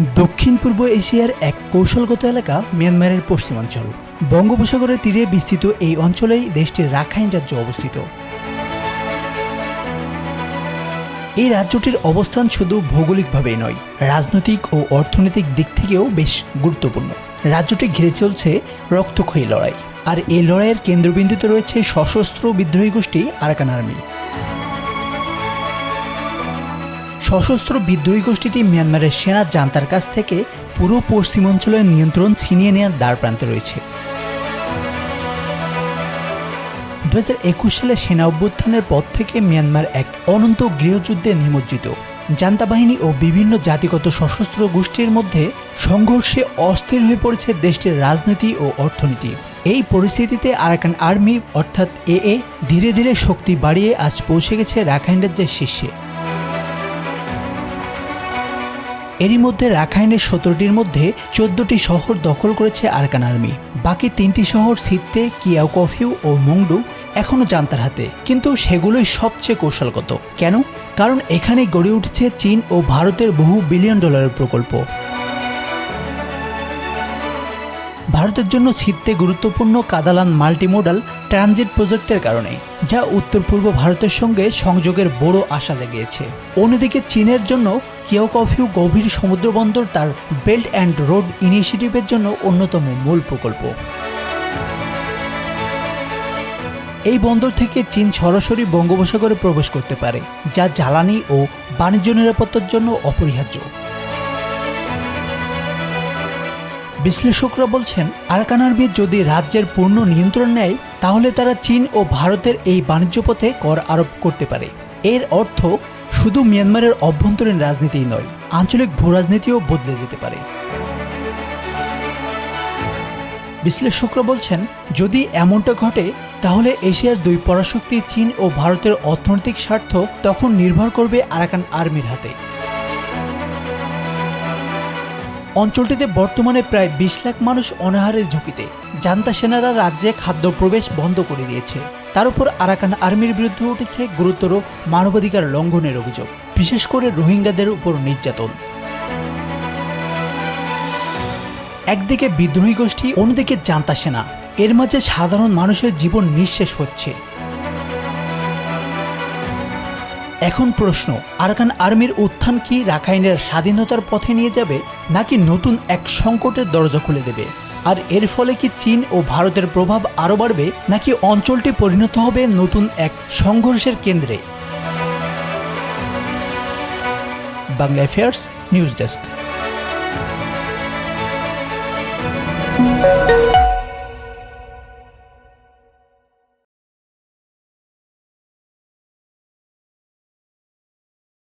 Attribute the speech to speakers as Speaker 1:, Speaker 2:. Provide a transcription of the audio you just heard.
Speaker 1: দক্ষিণ পূর্ব এশিয়ার এক কৌশলগত এলাকা মিয়ানমারের পশ্চিমাঞ্চল। বঙ্গোপসাগরের তীরে বিস্তৃত এই অঞ্চলেই দেশটির রাখাইন রাজ্য অবস্থিত। এই রাজ্যটির অবস্থান শুধু ভৌগোলিকভাবেই নয়, রাজনৈতিক ও অর্থনৈতিক দিক থেকেও বেশ গুরুত্বপূর্ণ। রাজ্যটি ঘিরে চলছে রক্তক্ষয়ী লড়াই, আর এই লড়াইয়ের কেন্দ্রবিন্দুতে রয়েছে সশস্ত্র বিদ্রোহী গোষ্ঠী আরাকান আর্মি। সশস্ত্র বিদ্রোহী গোষ্ঠীটি মিয়ানমারের সেনা জান্তার কাছ থেকে পুরো পশ্চিমাঞ্চলের নিয়ন্ত্রণ ছিনিয়ে নেওয়ার দ্বার প্রান্তে রয়েছে। দু হাজার একুশ সালে সেনা অভ্যুত্থানের পর থেকে মিয়ানমার এক অনন্ত গৃহযুদ্ধে নিমজ্জিত। জান্তা বাহিনী ও বিভিন্ন জাতিগত সশস্ত্র গোষ্ঠীর মধ্যে সংঘর্ষে অস্থির হয়ে পড়েছে দেশটির রাজনীতি ও অর্থনীতি। এই পরিস্থিতিতে আরাকান আর্মি অর্থাৎ এ এ ধীরে ধীরে শক্তি বাড়িয়ে আজ পৌঁছে গেছে রাখাইন রাজ্যের শীর্ষে। এরই মধ্যে রাখাইনের সতেরোটির মধ্যে চোদ্দটি শহর দখল করেছে আরাকান আর্মি। বাকি তিনটি শহর সিত্তে কিয়াও কফিউ ও মুংডু এখনও জান্তার হাতে। কিন্তু সেগুলোই সবচেয়ে কৌশলগত। কেন? কারণ এখানে গড়ে উঠেছে চীন ও ভারতের বহু বিলিয়ন ডলারের প্রকল্প। ভারতের জন্য ছিটতে গুরুত্বপূর্ণ কাদালান মাল্টিমোডাল ট্রানজিট প্রজেক্টের কারণে, যা উত্তর পূর্ব ভারতের সঙ্গে সংযোগের বড় আশা জাগিয়েছে। অন্যদিকে চীনের জন্য কিয়াও কফিউ গভীর সমুদ্র বন্দর তার বেল্ট অ্যান্ড রোড ইনিশিয়েটিভের জন্য অন্যতম মূল প্রকল্প। এই বন্দর থেকে চীন সরাসরি বঙ্গোপসাগরে প্রবেশ করতে পারে, যা জ্বালানি ও বাণিজ্য নিরাপত্তার জন্য অপরিহার্য। বিশ্লেষকরা বলছেন আরাকান আর্মি যদি রাজ্যের পূর্ণ নিয়ন্ত্রণ নেয় তাহলে তারা চীন ও ভারতের এই বাণিজ্য পথে কর আরোপ করতে পারে। এর অর্থ শুধু মিয়ানমারের অভ্যন্তরীণ রাজনীতিই নয়, আঞ্চলিক ভূরাজনীতিও বদলে যেতে পারে। বিশ্লেষকরা বলছেন, যদি এমনটা ঘটে, তাহলে এশিয়ার দুই পরাশক্তি চীন ও ভারতের অর্থনৈতিক স্বার্থ তখন নির্ভর করবে আরাকান আর্মির হাতে। অঞ্চলটিতে বর্তমানে প্রায় বিশ লাখ মানুষ অনাহারের ঝুঁকিতে। জান্তা সেনারা রাজ্যে খাদ্য প্রবেশ বন্ধ করে দিয়েছে। তার উপর আরাকান আর্মির বিরুদ্ধে উঠেছে গুরুতর মানবাধিকার লঙ্ঘনের অভিযোগ, বিশেষ করে রোহিঙ্গাদের উপর নির্যাতন। একদিকে বিদ্রোহী গোষ্ঠী, অন্যদিকে জান্তা সেনা। এর মাঝে সাধারণ মানুষের জীবন নিঃশেষ হচ্ছে। এখন প্রশ্ন, আরাকান আর্মির উত্থান কি রাখাইনের স্বাধীনতার পথে নিয়ে যাবে, নাকি নতুন এক সংকটের দরজা খুলে দেবে? আর এর ফলে কি চীন ও ভারতের প্রভাব আরও বাড়বে, নাকি অঞ্চলটি পরিণত হবে নতুন এক সংঘর্ষের কেন্দ্রে? Bangla affairs news desk